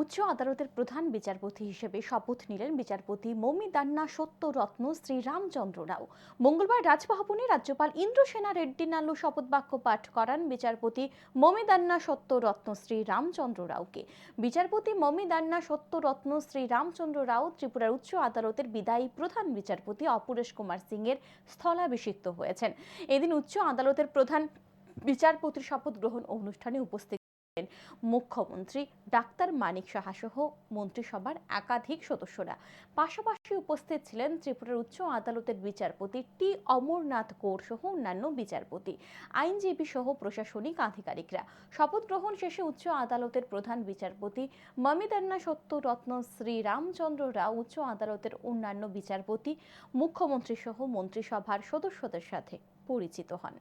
উচ্চ আদালতের প্রধান বিচারপতি হিসেবে শপথ নিলেন বিচারপতি মমি দান্না, সত্যরত্ন শ্রী রামচন্দ্র রাও। মঙ্গলবার রাজভবনে রাজ্যপাল ইন্দ্রসেনা রেড্ডি নাল্লু শপথ বাক্য পাঠ করান বিচারপতি মমি দান্না, সত্যরত্ন শ্রী রামচন্দ্র রাওকে। বিচারপতি মমি দান্না, সত্যরত্ন শ্রী রামচন্দ্র রাও ত্রিপুরার উচ্চ আদালতের বিদায়ী প্রধান বিচারপতি অপরেশ কুমার সিং এর স্থলাভিষিক্ত হয়েছেন। এদিন উচ্চ আদালতের প্রধান বিচারপতির শপথ গ্রহণ অনুষ্ঠানে উপস্থিত মুখ্যমন্ত্রী ডাক্তার মানিক সাহা সহ মন্ত্রিসভার একাধিক সদস্যরা। পাশাপাশি উপস্থিত ছিলেন ত্রিপুরার উচ্চ আদালতের বিচারপতি টি অমরনাথ কৌর সহ অন্যান্য বিচারপতি, আইনজীবী সহ প্রশাসনিক আধিকারিকরা। শপথ গ্রহণ শেষে উচ্চ আদালতের প্রধান বিচারপতি মমিদান্না সত্যরত্ন, শ্রী রামচন্দ্র রাও উচ্চ আদালতের অন্যান্য বিচারপতি, মুখ্যমন্ত্রী সহ মন্ত্রিসভার সদস্যদের সাথে পরিচিত হন।